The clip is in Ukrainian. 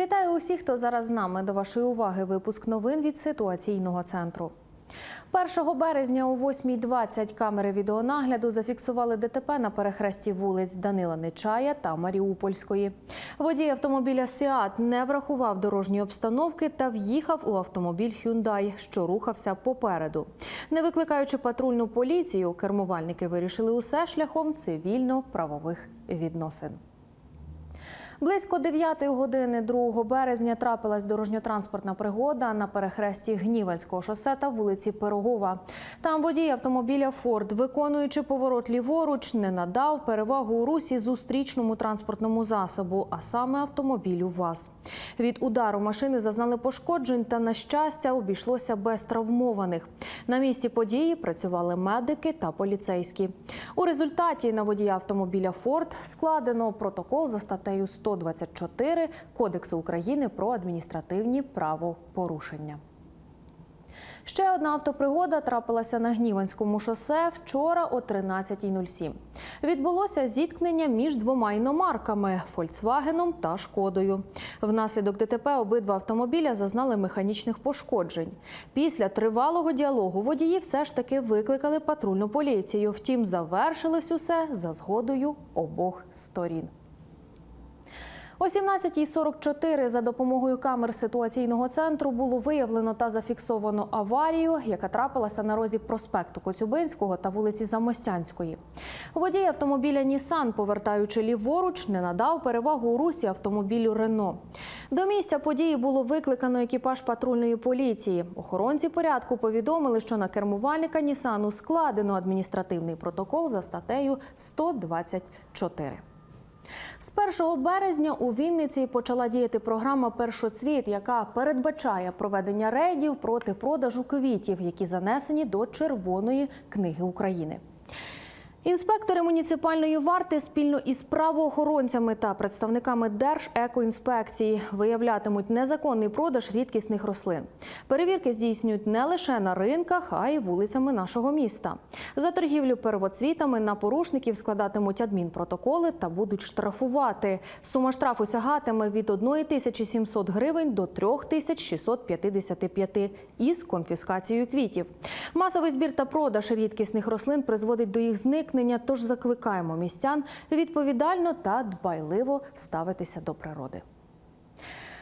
Вітаю усіх, хто зараз з нами. До вашої уваги випуск новин від ситуаційного центру. 1 березня о 8.20 камери відеонагляду зафіксували ДТП на перехресті вулиць Данила Нечая та Маріупольської. Водій автомобіля Сіат не врахував дорожньої обстановки та в'їхав у автомобіль Hyundai, що рухався попереду. Не викликаючи патрульну поліцію, кермувальники вирішили усе шляхом цивільно-правових відносин. Близько 9 години 2 березня трапилась дорожньо-транспортна пригода на перехресті Гніванського шосе та вулиці Пирогова. Там водій автомобіля Форд, виконуючи поворот ліворуч, не надав перевагу у русі зустрічному транспортному засобу, а саме автомобілю ВАЗ. Від удару машини зазнали пошкоджень та, на щастя, обійшлося без травмованих. На місці події працювали медики та поліцейські. У результаті на водія автомобіля Форд складено протокол за статтею 124 Кодексу України про адміністративні правопорушення. Ще одна автопригода трапилася на Гніванському шосе вчора о 13.07. Відбулося зіткнення між двома іномарками Фольксвагеном та Шкодою. Внаслідок ДТП обидва автомобіля зазнали механічних пошкоджень. Після тривалого діалогу водії все ж таки викликали патрульну поліцію. Втім, завершилось усе за згодою обох сторін. О 17.44 за допомогою камер ситуаційного центру було виявлено та зафіксовано аварію, яка трапилася на розі проспекту Коцюбинського та вулиці Замостянської. Водій автомобіля Нісан, повертаючи ліворуч, не надав перевагу у русі автомобілю Рено. До місця події було викликано екіпаж патрульної поліції. Охоронці порядку повідомили, що на кермувальника Нісану складено адміністративний протокол за статтею 124. З 1 березня у Вінниці почала діяти програма Першоцвіт, яка передбачає проведення рейдів проти продажу квітів, які занесені до Червоної книги України. Інспектори муніципальної варти спільно із правоохоронцями та представниками Держекоінспекції виявлятимуть незаконний продаж рідкісних рослин. Перевірки здійснюють не лише на ринках, а й вулицями нашого міста. За торгівлю первоцвітами на порушників складатимуть адмінпротоколи та будуть штрафувати. Сума штрафу сягатиме від 1700 гривень до 3655 із конфіскацією квітів. Масовий збір та продаж рідкісних рослин призводить до їх зникнення, тож закликаємо містян відповідально та дбайливо ставитися до природи.